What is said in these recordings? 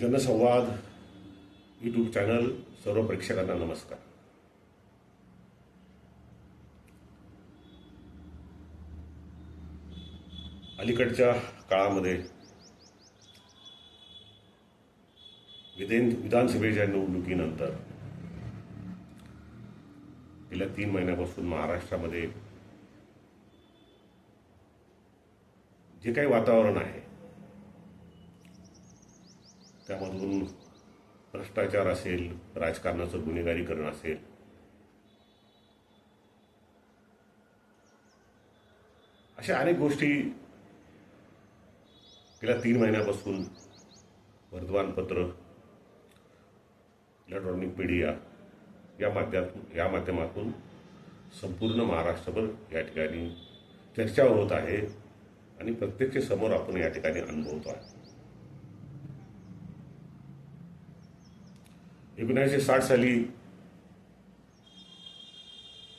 जनसंवाद YouTube channel सर्व प्रेक्षकांना नमस्कार. अलीकडच्या काळामध्ये विधेन विधानसभेच्या निवडणुकीनंतर गेल्या तीन महिन्यापासून महाराष्ट्रामध्ये जे काही वातावरण आहे त्यामधून भ्रष्टाचार असेल राजकारणाचं गुन्हेगारीकरण असेल अशा अनेक गोष्टी गेल्या तीन महिन्यापासून वर्तमानपत्र इलेक्ट्रॉनिक मीडिया या माध्यमातून या माध्यमातून संपूर्ण महाराष्ट्रभर या ठिकाणी चर्चा होत आहे आणि प्रत्यक्ष समोर आपण या ठिकाणी अनुभवतो आहे. एकोणीसशे साठ साली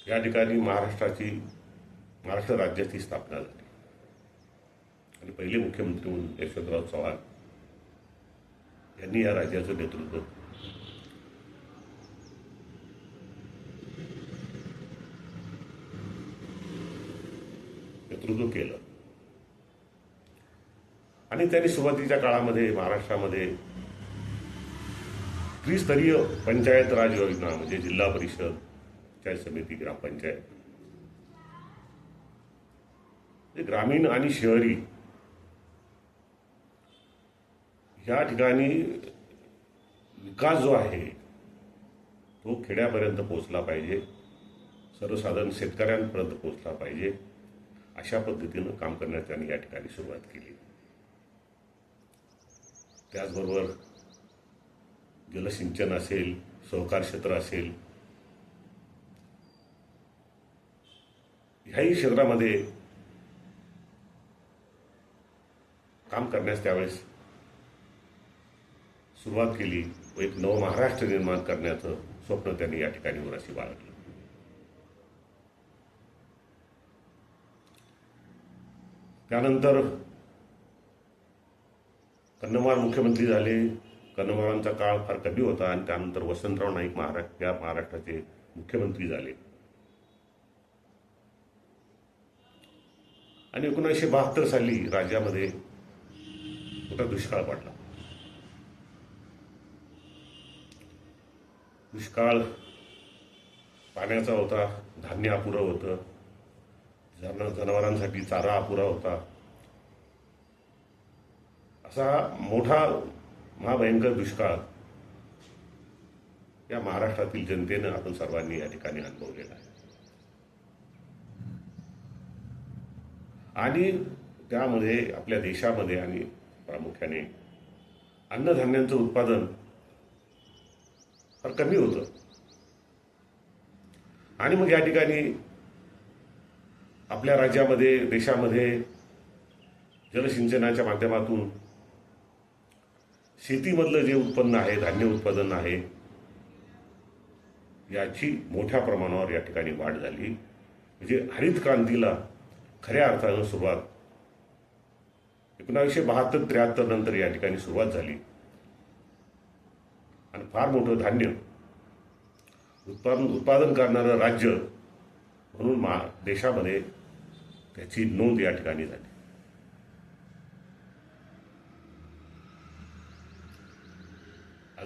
या ठिकाणी महाराष्ट्राची महाराष्ट्र राज्याची स्थापना झाली. आणि पहिले मुख्यमंत्री म्हणून यशवंतराव चव्हाण यांनी या राज्याचं नेतृत्व नेतृत्व केलं. आणि त्यांनी सुरुवातीच्या काळामध्ये महाराष्ट्रामध्ये त्रिस्तरीय पंचायत राज योजना म्हणजे जिल्हा परिषद पंचायत समिती ग्रामपंचायत. ग्रामीण आणि शहरी या ठिकाणी विकास जो आहे तो खेड्यापर्यंत पोहोचला पाहिजे. सर्वसाधारण शेतकऱ्यांपर्यंत पोहोचला पाहिजे. अशा पद्धतीनं काम करण्यास त्यांनी या ठिकाणी सुरुवात केली. त्याचबरोबर जलसिंचन असेल सहकार क्षेत्र असेल ह्याही क्षेत्रामध्ये काम करण्यास त्यावेळेस सुरुवात केली व एक नव महाराष्ट्र निर्माण करण्याचं स्वप्न त्यांनी या ठिकाणी उराशी बाळगलं. त्यानंतर कन्नमार मुख्यमंत्री झाले कन्नमारांचा काळ फार कमी होता आणि त्यानंतर वसंतराव नाईक महाराष्ट्र या महाराष्ट्राचे मुख्यमंत्री झाले. आणि एकोणीसशे बहात्तर साली राज्यामध्ये मोठा दुष्काळ पडला. दुष्काळ पाण्याचा होता धान्य अपुरं होतं जन जनावरांसाठी चारा अपुरा होता. असा मोठा महाभयंकर दुष्काळ. या महाराष्ट्रातील जनतेनं आपण सर्वांनी या ठिकाणी अनुभवलेला आहे. आणि त्यामध्ये आपल्या देशामध्ये आणि प्रामुख्याने अन्नधान्यांचं उत्पादन फार कमी होतं. आणि मग या ठिकाणी आपल्या राज्यामध्ये देशामध्ये जलसिंचनाच्या माध्यमातून शेतीमधलं जे उत्पन्न आहे धान्य उत्पादन आहे याची मोठ्या प्रमाणावर या ठिकाणी वाढ झाली. म्हणजे हरित क्रांतीला खऱ्या अर्थानं सुरुवात एकोणावीसशे बहात्तर त्र्याहत्तर नंतर या ठिकाणी सुरुवात झाली. आणि फार मोठं धान्य उत्पादन उत्पादन करणारं राज्य म्हणून मा देशामध्ये त्याची नोंद या ठिकाणी झाली.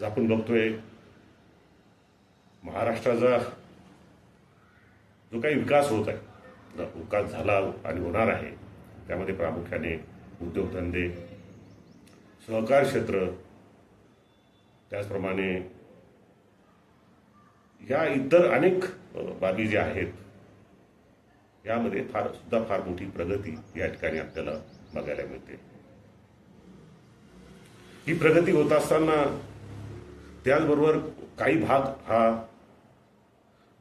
आज आपण बघतोय महाराष्ट्राचा जो काही विकास होत आहे विकास झाला आणि होणार आहे त्यामध्ये प्रामुख्याने उद्योगधंदे सहकार क्षेत्र त्याचप्रमाणे या इतर अनेक बाबी ज्या आहेत यामध्ये फार सुद्धा फार मोठी प्रगती या ठिकाणी आपल्याला बघायला मिळते. ही प्रगती होत असताना त्याचबरोबर काही भाग हा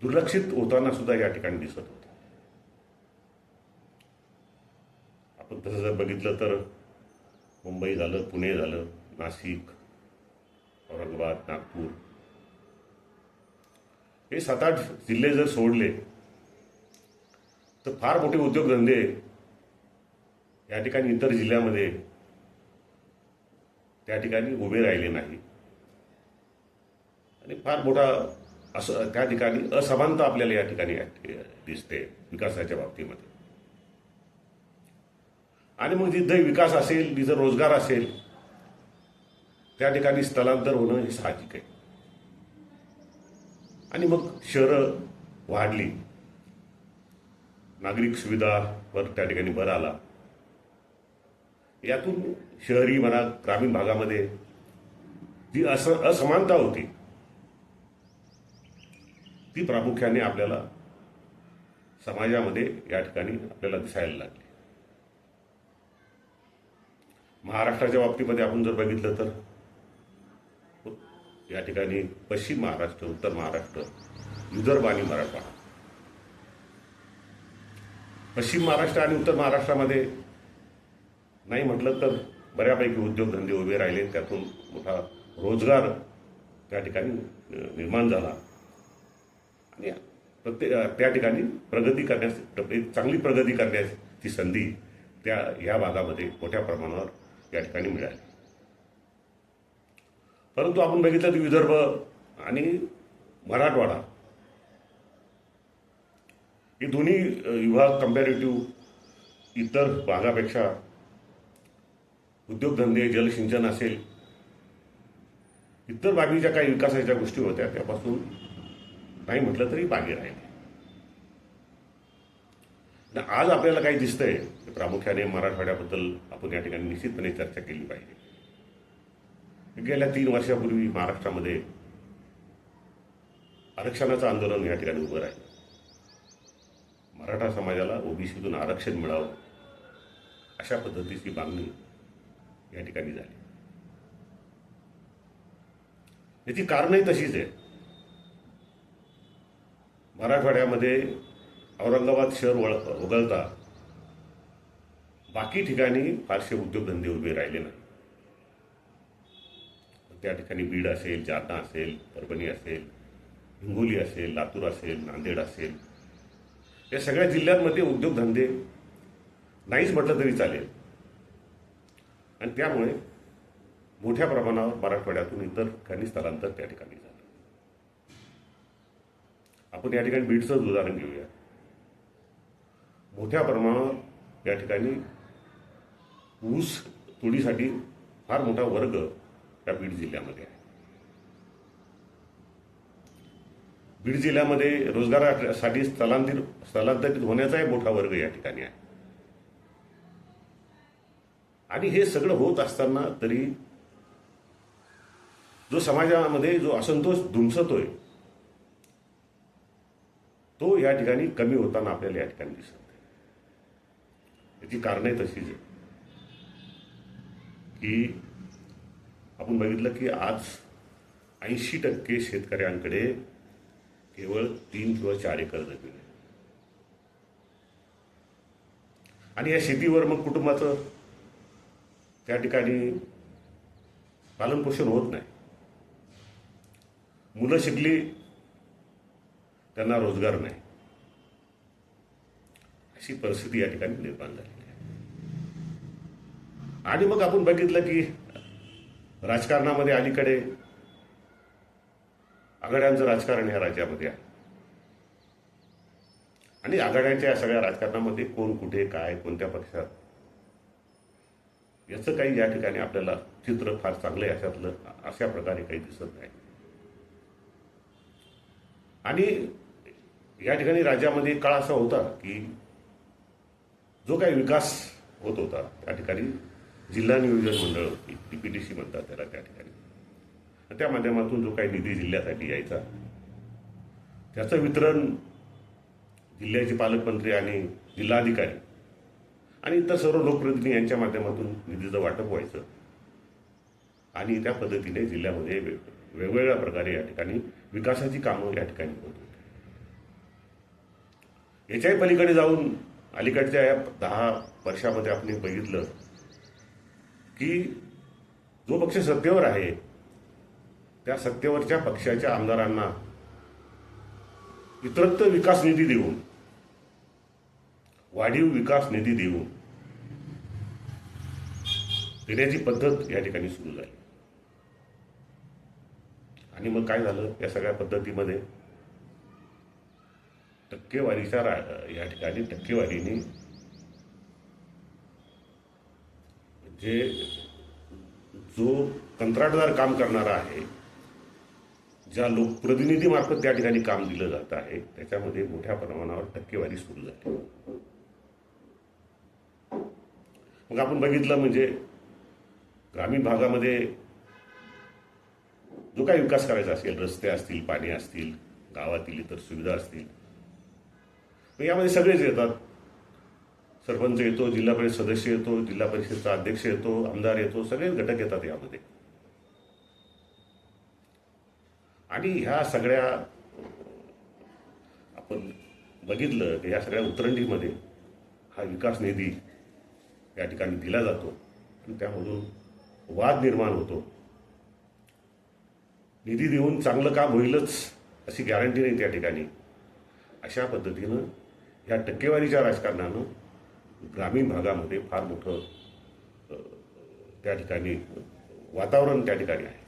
दुर्लक्षित होताना सुद्धा या ठिकाणी दिसत होता. आपण तसं जर बघितलं तर मुंबई झालं पुणे झालं नाशिक औरंगाबाद नागपूर. हे सात आठ जिल्हे जर सोडले तर फार मोठे उद्योगधंदे या ठिकाणी इतर जिल्ह्यामध्ये त्या ठिकाणी उभे राहिले नाही आणि फार मोठा असं त्या ठिकाणी असमानता आपल्याला या ठिकाणी दिसते विकासाच्या बाबतीमध्ये. आणि मग जिथं विकास असेल जिथं रोजगार असेल त्या ठिकाणी स्थलांतर होणं हे साहजिक आहे. आणि मग शहरं वाढली. नागरिक सुविधावर त्या ठिकाणी भर आला. यातून शहरी म्हणा ग्रामीण भागामध्ये जी अस असमानता होती ती प्रामुख्याने आपल्याला समाजामध्ये या ठिकाणी आपल्याला दिसायला लागली. महाराष्ट्राच्या बाबतीमध्ये आपण जर बघितलं तर या ठिकाणी पश्चिम महाराष्ट्र उत्तर महाराष्ट्र विदर्भ आणि मराठवाडा. पश्चिम महाराष्ट्र आणि उत्तर महाराष्ट्रामध्ये नाही म्हटलं तर बऱ्यापैकी उद्योगधंदे उभे राहिले त्यातून मोठा रोजगार त्या ठिकाणी निर्माण झाला. आणि प्रत्येक त्या ठिकाणी प्रगती करण्यास एक चांगली प्रगती करण्याची संधी त्या या भागामध्ये मोठ्या प्रमाणावर या ठिकाणी मिळाली. परंतु आपण बघितलं की विदर्भ आणि मराठवाडा हे दोन्ही विभाग कम्पॅरेटिव्ह इतर भागापेक्षा उद्योगधंदे जलसिंचन असेल इतर बाबीच्या काही विकासाच्या गोष्टी होत्या त्यापासून नाही म्हटलं तरी मागे राहिले. आज आपल्याला काही दिसतंय ते प्रामुख्याने मराठवाड्याबद्दल आपण या ठिकाणी निश्चितपणे चर्चा केली पाहिजे. गेल्या तीन वर्षापूर्वी महाराष्ट्रामध्ये आरक्षणाचं आंदोलन या ठिकाणी उभं राहिलं. मराठा समाजाला ओबीसीतून आरक्षण मिळावं अशा पद्धतीची मागणी या ठिकाणी झाली. याची कारणही तशीच आहे. मराठवाड्यामध्ये औरंगाबाद शहर वळ वगळता बाकी ठिकाणी फारसे उद्योगधंदे उभे राहिले नाही त्या ठिकाणी बीड असेल जालना असेल परभणी असेल हिंगोली असेल लातूर असेल नांदेड असेल या सगळ्या जिल्ह्यांमध्ये उद्योगधंदे नाहीच म्हटलं तरी चालेल. आणि त्यामुळे मोठ्या प्रमाणावर मराठवाड्यातून इतर ठिकाणी स्थलांतर त्या ठिकाणी आपण या ठिकाणी बीडचंच उदाहरण घेऊया. मोठ्या प्रमाणावर या ठिकाणी ऊस तोडीसाठी फार मोठा वर्ग या बीड जिल्ह्यामध्ये आहे. बीड जिल्ह्यामध्ये रोजगारासाठी स्थलांतरित स्थलांतरित होण्याचाही मोठा वर्ग या ठिकाणी आहे. आणि हे सगळं होत असताना तरी जो समाजामध्ये जो असंतोष धुमसतोय तो या ठिकाणी कमी होताना आपल्याला या ठिकाणी दिसत आहे याची कारणे तशीच आहे की आपण बघितलं की आज ऐंशी टक्के शेतकऱ्यांकडे केवळ तीन किंवा चार एकर जमीन आहे. आणि या शेतीवर मग कुटुंबाचं त्या ठिकाणी पालनपोषण होत नाही. मुलं शिकली त्यांना रोजगार नाही. अशी परिस्थिती या ठिकाणी निर्माण झालेली आहे. आणि मग आपण बघितलं की राजकारणामध्ये अलीकडे आघाड्यांचं राजकारण या राज्यामध्ये आहे. आणि आघाड्यांच्या या सगळ्या राजकारणामध्ये कोण कुठे काय कोणत्या पक्षात? याचं काही या ठिकाणी आपल्याला चित्र फार चांगलं आहे अशातलं अशा प्रकारे काही दिसत नाही. आणि या ठिकाणी राज्यामध्ये काळ असा होता की जो काही विकास होत होता त्या ठिकाणी जिल्हा नियोजन मंडळ होती टीपीडीसी म्हणतात त्याला त्या ठिकाणी. त्या माध्यमातून जो काही निधी जिल्ह्यासाठी यायचा त्याचं वितरण जिल्ह्याचे पालकमंत्री आणि जिल्हाधिकारी आणि इतर सर्व लोकप्रतिनिधी यांच्या माध्यमातून निधीचं वाटप व्हायचं. आणि त्या पद्धतीने जिल्ह्यामध्ये वेगवेगळ्या प्रकारे या ठिकाणी विकासाची कामं या ठिकाणी होत होती. याच्याही पलीकडे जाऊन अलीकडच्या या दहा वर्षामध्ये आपण बघितलं की जो पक्ष सत्तेवर आहे त्या सत्तेवरच्या पक्षाच्या आमदारांना इतरत्र विकास निधी देऊन वाढीव विकास निधी देऊन देण्याची पद्धत या ठिकाणी सुरू झाली. आणि मग काय झालं? या सगळ्या पद्धतीमध्ये टक्केवारीच्या या ठिकाणी टक्केवारीने जे जो कंत्राटदार काम करणारा आहे ज्या लोकप्रतिनिधीमार्फत त्या ठिकाणी काम दिलं जात आहे त्याच्यामध्ये मोठ्या प्रमाणावर टक्केवारी सुरू झाली. मग आपण बघितलं म्हणजे ग्रामीण भागामध्ये जो काही विकास करायचा असेल रस्ते असतील पाणी असतील गावातील इतर सुविधा असतील यामध्ये सगळेच येतात. सरपंच येतो जिल्हा परिषद सदस्य येतो जिल्हा परिषदचा अध्यक्ष येतो आमदार येतो सगळेच घटक येतात यामध्ये. आणि ह्या सगळ्या आपण बघितलं की या सगळ्या उतरंडीमध्ये हा विकास निधी या ठिकाणी दिला जातो. आणि त्यामधून वाद निर्माण होतो. निधी देऊन चांगलं काम होईलच अशी गॅरंटी नाही त्या ठिकाणी. अशा पद्धतीनं या टक्केवारीच्या राजकारणानं ग्रामीण भागामध्ये फार मोठं त्या ठिकाणी वातावरण त्या ठिकाणी आहे.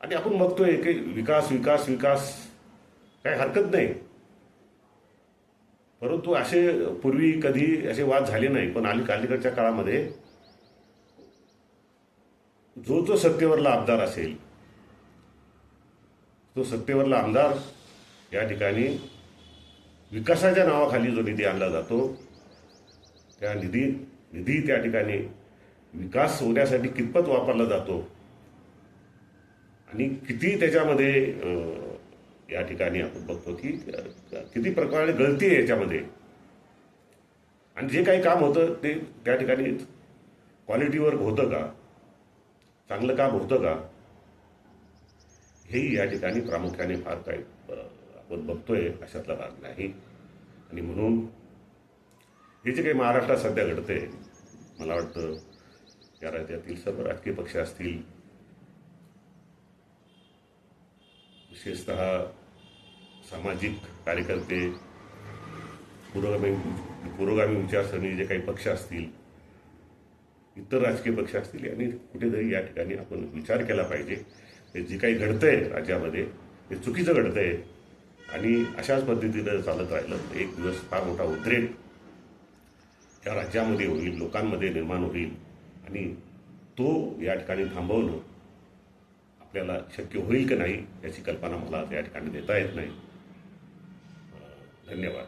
आणि आपण बघतोय की विकास विकास विकास काही हरकत नाही. परंतु असे पूर्वी कधी असे वाद झाले नाही पण अली अलीकडच्या काळामध्ये जो जो सत्तेवरला आमदार असेल तो सत्तेवरला आमदार या ठिकाणी विकासाच्या नावाखाली जो निधी आणला जातो त्या निधी निधी त्या ठिकाणी विकास होण्यासाठी कितपत वापरला जातो आणि किती त्याच्यामध्ये या ठिकाणी आपण बघतो की किती प्रकारे गळती आहे याच्यामध्ये. आणि जे काही काम होतं ते त्या ठिकाणी क्वालिटीवर होतं का? चांगलं काम होतं का? हेही या ठिकाणी प्रामुख्याने फार काही आपण बघतोय अशातला भाग नाही. आणि म्हणून हे जे काही महाराष्ट्रात सध्या घडते मला वाटतं या राज्यातील सर्व राजकीय पक्ष असतील विशेषतः सामाजिक कार्यकर्ते पुरोगामी पुरोगामी विचारसरणी जे काही पक्ष असतील इतर राजकीय पक्ष असतील यांनी कुठेतरी या ठिकाणी आपण विचार केला पाहिजे. हे जे काही घडतंय राज्यामध्ये ते चुकीचं घडतंय आणि अशाच पद्धतीनं चालत राहिलं एक दिवस फार मोठा उद्रेक या राज्यामध्ये होईल लोकांमध्ये निर्माण होईल आणि तो या ठिकाणी थांबवणं आपल्याला शक्य होईल की नाही याची कल्पना मला या ठिकाणी देता येत नाही. धन्यवाद.